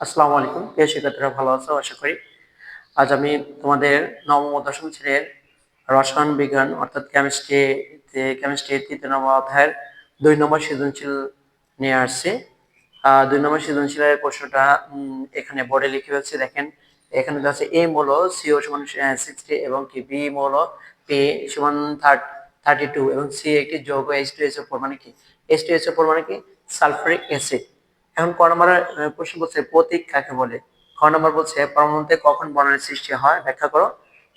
আসসালামু আলাইকুম। প্রিয় শিক্ষার্থীরা, ভালো আছো? আশা করি। আজ আমি তোমাদের নবম দশম শ্রেণির রসায়ন বিজ্ঞান, অর্থাৎ কেমিস্ট্রি কেমিস্ট্রি তৃতীয় নম্বর অধ্যায়ের দুই নম্বর সৃজনশীল নিয়ে আসছি। দুই নম্বর সৃজনশীলের প্রশ্নটা এখানে বোর্ডে লিখে ফেলছি। দেখেন, এখানে আছে এ মূল সিও সমান সিক্সটি এবং কি বি মূল পি সমান থার্টি টু এবং সি একটি যৌগ এইচ টু এস ফোর মানে কি? এইচ টু এস ফোর মানে কি? সালফারিক অ্যাসিড এখন ক নম্বর প্রশ্ন বলছে প্রতীক কাকে বলে? খ নম্বর বলছে, পরমাণুতে কখন বর্ণের সৃষ্টি হয়? ব্যাখ্যা করো।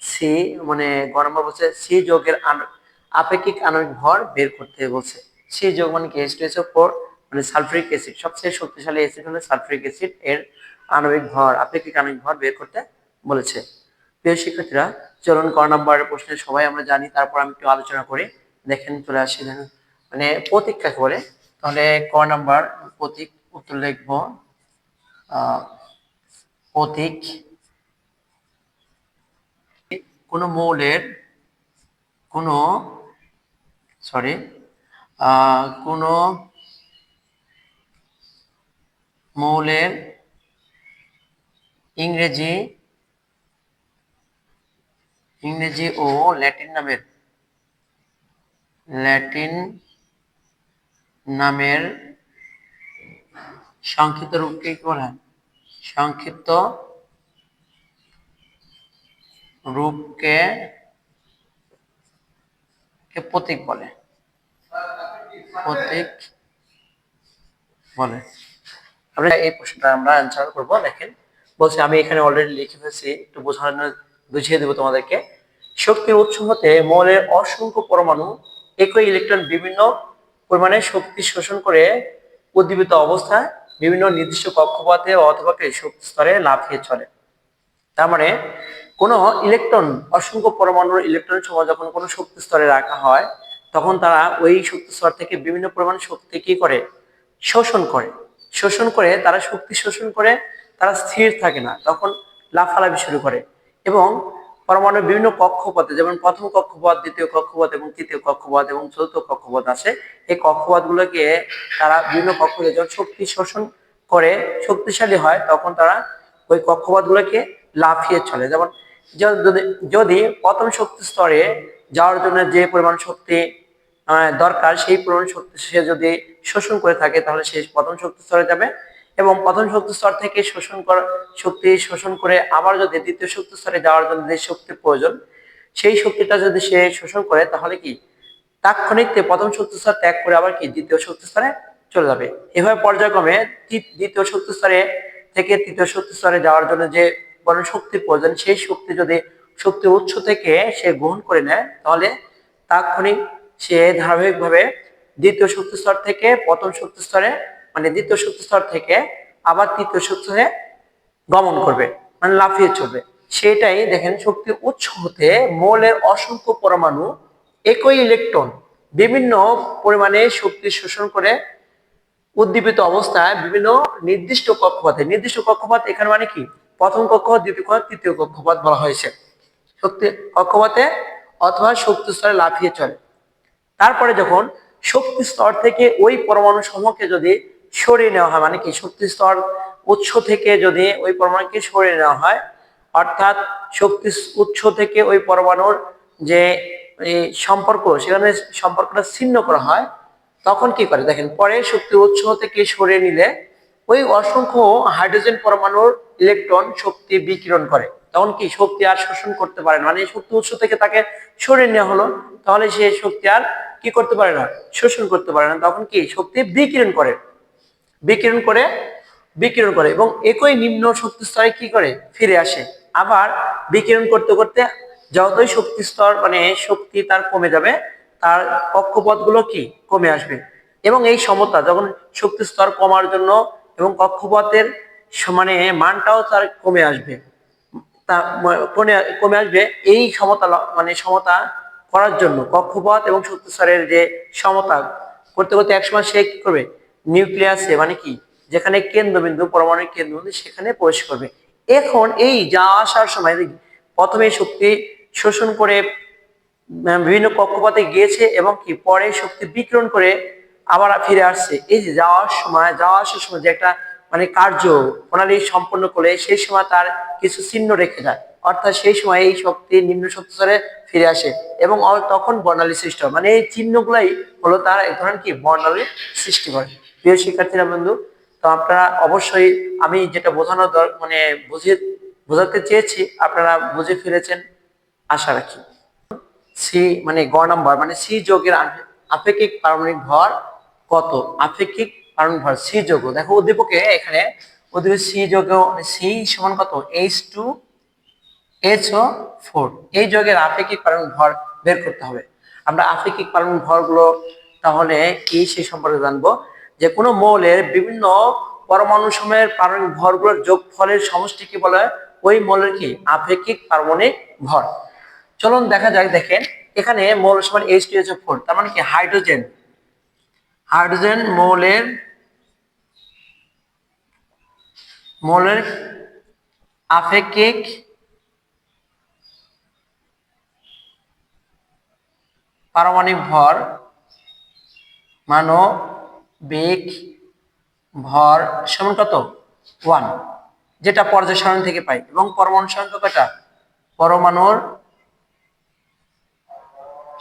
সি মানে গ নম্বর বলছে, সি যোগের আপেক্ষিক আণবিক ভর বের করতে বলছে। সি যোগ মানে কি? এইচ ফোর মানে সালফারিক অ্যাসিড। সবচেয়ে শক্তিশালী অ্যাসিড হলো সালফারিক অ্যাসিড, এর আণবিক ভর, আপেক্ষিক আণবিক ভর বের করতে বলেছে। প্রিয় শিক্ষার্থীরা, চলুন ক নম্বর প্রশ্নে সবাই আমরা জানি, তারপর আমি একটু আলোচনা করি। দেখেন, চলে আসি মানে প্রতীক কাকে বলে? তাহলে ক নম্বর প্রতীক উত্তর লিখব প্রতীক কোন মৌলের কোন সরি কোন মৌলের ইংরেজি ইংরেজি ও ল্যাটিন নামের ল্যাটিন নামের সংক্ষিপ্ত রূপকে কি বলা সংক্ষিপ্ত রূপকে প্রতীক বলে? প্রতীক বলে। আমরা এই প্রশ্নটা আমরা অ্যান্সার করব, দেখেন। বলছে, আমি এখানে অলরেডি লিখে ফেলছি, একটু বোঝানোর বুঝিয়ে দেবো তোমাদেরকে। শক্তির উৎস হতে মৌলের অসংখ্য পরমাণু, একই ইলেকট্রন বিভিন্ন পরিমাণে শক্তি শোষণ করে উদ্দীপিত অবস্থায় বিভিন্ন নির্দিষ্ট কক্ষপথে শক্তি স্তরে লাফিয়ে চলে। তার মানে কোনো ইলেকট্রন, অসংখ্য পরমাণুর ইলেকট্রন সময় যখন কোনো শক্তি স্তরে রাখা হয়, তখন তারা ওই শক্তি স্তর থেকে বিভিন্ন পরিমাণ শক্তি কি করে? শোষণ করে। শোষণ করে, তারা শক্তি শোষণ করে, তারা স্থির থাকে না, তখন লাফালাফি শুরু করে এবং পরমাণুর বিভিন্ন কক্ষপথে, যেমন প্রথম কক্ষপথ, দ্বিতীয় কক্ষপথ এবং তৃতীয় কক্ষপথ এবং চতুর্থ কক্ষপথ আছে এই কক্ষপথগুলোকে তারা বিভিন্ন কক্ষপথে যখন শক্তি শোষণ করে শক্তিশালী হয়, তখন তারা ওই কক্ষপথগুলোকে লাফিয়ে চলে। যেমন যদি প্রথম শক্তি স্তরে যাওয়ার জন্য যে পরিমাণ শক্তি দরকার, সেই পরিমাণ শক্তি সে যদি শোষণ করে থাকে, তাহলে সে প্রথম শক্তি স্তরে যাবে এবং প্রথম শক্তি স্তর থেকে শোষণ করা, শক্তি শোষণ করে আবার যদি দ্বিতীয় শক্তি স্তরে যাওয়ার জন্য যে শক্তির প্রয়োজন, সেই শক্তিটা যদি সে শোষণ করে, তাহলে কি? তাৎক্ষণিক প্রথম শক্তি স্তর ত্যাগ করে আবার কি? দ্বিতীয় শক্তি স্তরে চলে যাবে। এভাবে পর্যায়ক্রমে দ্বিতীয় শক্তি স্তরে থেকে তৃতীয় শক্তি স্তরে যাওয়ার জন্য যে বড় শক্তির প্রয়োজন, সেই শক্তি যদি শক্তির উৎস থেকে সে গ্রহণ করে নেয়, তাহলে তাৎক্ষণিক সে ধারাবাহিকভাবে দ্বিতীয় শক্তি স্তর থেকে প্রথম শক্তি স্তরে মানে দ্বিতীয় শক্তি স্তর থেকে আবার তৃতীয় শক্তি গমন করবে মানে লাফিয়ে চলবে। সেটাই দেখেন শক্তির উৎস হতে মৌলের অসংখ্য পরমাণু, একই ইলেকট্রন, বিভিন্ন পরিমাণে শক্তি শোষণ করে উদ্দীপিত অবস্থায় বিভিন্ন নির্দিষ্ট কক্ষপথে, নির্দিষ্ট কক্ষপথ এখানে মানে কি? প্রথম কক্ষপথ, দ্বিতীয় কক্ষপথ, তৃতীয় কক্ষপথ বলা হয়েছে। শক্তি কক্ষপথে অথবা শক্তি স্তরে লাফিয়ে চলে। তারপরে যখন শক্তি স্তর থেকে ওই পরমাণু সমূহকে যদি সরিয়ে নেওয়া হয় মানে কি? শক্তি স্তর উৎস থেকে যদি ওই পরমাণুকে সরিয়ে নেওয়া হয়, অর্থাৎ শক্তি উৎস থেকে ওই পরমাণুর যে সম্পর্ক, সেখানে সম্পর্কটা ছিন্ন করা হয় তখন কি করে? দেখেন পরে শক্তি উৎস থেকে সরিয়ে নিলে? ওই অসংখ্য হাইড্রোজেন পরমাণুর ইলেকট্রন শক্তি বিকিরণ করে। তখন কি শক্তি আর শোষণ করতে পারে না? মানে শক্তি উৎস থেকে তাকে সরিয়ে নেওয়া হলো। তাহলে সে শক্তি আর কি করতে পারে না? শোষণ করতে পারে না। তখন কি? শক্তি বিকিরণ করে। বিকিরণ করে বিকিরণ করে এবং একই নিম্ন শক্তি স্তরে কি করে? ফিরে আসে। আবার বিকিরণ করতে করতে যতই শক্তি স্তর মানে শক্তি তার কমে যাবে তার কক্ষপথগুলো কি? কমে আসবে। এবং এই সমতা যখন শক্তি স্তর কমার জন্য এবং কক্ষপথের মানে মানটাও তার কমে আসবে। তা কমে আসবে এই সমতা মানে সমতা করার জন্য। কক্ষপথ এবং শক্তি স্তরের যে সমতা করতে করতে একসময় সে কি করবে? নিউক্লিয়াসে মানে কি? যেখানে কেন্দ্রবিন্দু পরমাণু কেন্দ্রবিন্দু সেখানে প্রবেশ করবে। এখন এই যা আসার সময় প্রথমে শক্তি শোষণ করে বিভিন্ন কক্ষপথে গিয়েছে এবং কি পরে শক্তি বিকিরণ করে আবার ফিরে আসছে। এই যে যাওয়ার সময়, যাওয়া আসার সময় যে একটা মানে কার্য প্রণালী সম্পন্ন করে সেই সময় তার কিছু চিহ্ন রেখে যায় অর্থাৎ সেই সময় এই শক্তি নিম্ন শক্তি স্তরে ফিরে আসে এবং তখন বর্ণালী সৃষ্টি হয়। মানে এই চিহ্নগুলাই হলো তার এক ধরনের কি বর্ণালী সৃষ্টি করে। প্রিয় শিক্ষার্থীরা, বন্ধু, তো আপনারা অবশ্যই আমি যেটা বোঝানো মানে বুঝিয়ে বোঝাতে চেয়েছি, আপনারা বুঝে ফিরেছেন আশা রাখি। সি মানে গ নাম্বার মানে সি যোগের আপেক্ষিক পারমাণবিক ভর কত? আপেক্ষিক পারমাণবিক ভর সি যোগ। দেখো উদ্দীপকে এখানে উদ্দীপকে সি যোগ সি সমান কত? H two H O four এই যোগের আপেক্ষিক পারমাণবিক ভর বের করতে হবে। আমরা আপেক্ষিক পারমাণবিক ভরগুলো তাহলে কি সেই সম্পর্কে জানব? যে কোনো মৌলের বিভিন্ন পরমাণু সময়ের পারমাণবিক ভরগুলোর যোগফলের সমষ্টি কি বলা? ওই মৌলের কি? আপেক্ষিক পারমাণবিক ভর। চলুন দেখা যাক, দেখেন। এখানে মৌল সমান এইচ টু এইচ ফোর তার মানে কি হাইড্রোজেন। হাইড্রোজেন মৌলের মৌলের আপেক্ষিক পারমাণবিক ভর, মানবিক ভর সমান কত? ওয়ান যেটা পর্যায় সারণী থেকে পাই। এবং পরমাণু সংখ্যা কয়টা পরমাণুর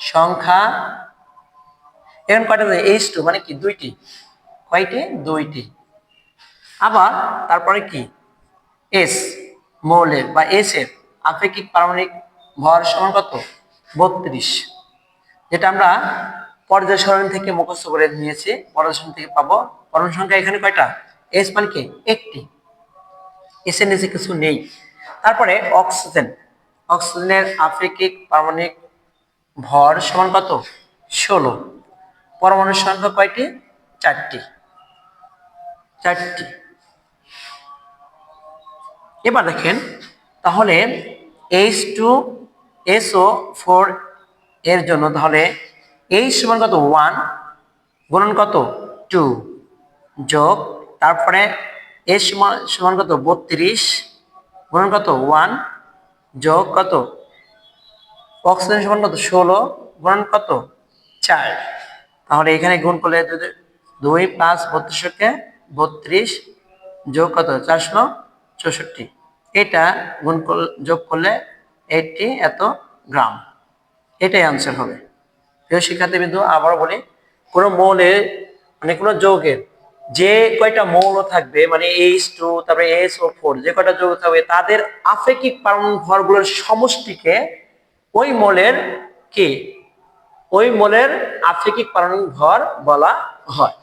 সংখ্যা, এখন কয়টা এইচ টু মানে কি? দুইটি। কয়টি? দুইটি। আবার তারপরে কি? এস মৌলের বা এস এর আপেক্ষিক পারমাণবিক ভর সমান কত? বত্রিশ। যেটা আমরা পর্যায় থেকে মুখস্থ করে নিয়েছি, পর্যায় থেকে পাবো। পরমাণু সংখ্যা এখানে কয়টা? এস মানে কি? একটি। এস এর নিচে কিছু নেই। তারপরে অক্সিজেন অক্সিজেনের আপেক্ষিক পারমাণবিক ভর সমান কত? ষোলো। পরমাণুর সংখ্যা কয়টি? চারটি। চারটি। এবার দেখেন, তাহলে এইচ টু এসও ফোর এর জন্য তাহলে এইচ সমান কত? ওয়ান গুণন কত? টু যোগ, তারপরে সমান সমান কত? বত্রিশ গুণন কত? ওয়ান যোগ কত? অক্সিজেন সমান কত ষোলো গুণন কত? চার। তাহলে এখানে গুণ করলে দুই- প্লাস বত্রিশকে বত্রিশ যোগ কত? চারশো চৌষট্টি। এটা গুণ যোগ করলে এইটি এত গ্রাম। এটাই আনসার হবে। প্রিয় শিক্ষার্থী বিন্দু আবার বলি, কোনো মৌলের মানে কোনো যৌগের যে কয়টা মৌল থাকবে মানে এইচ টু তারপরে এস ও ফোর যে কয়টা যৌগ থাকবে, তাদের আপেক্ষিক পারমাণবিক ভরগুলোর সমষ্টিকে ওই মলের কি? ওই মলের আপেক্ষিক পারমাণবিক ভর বলা হয়।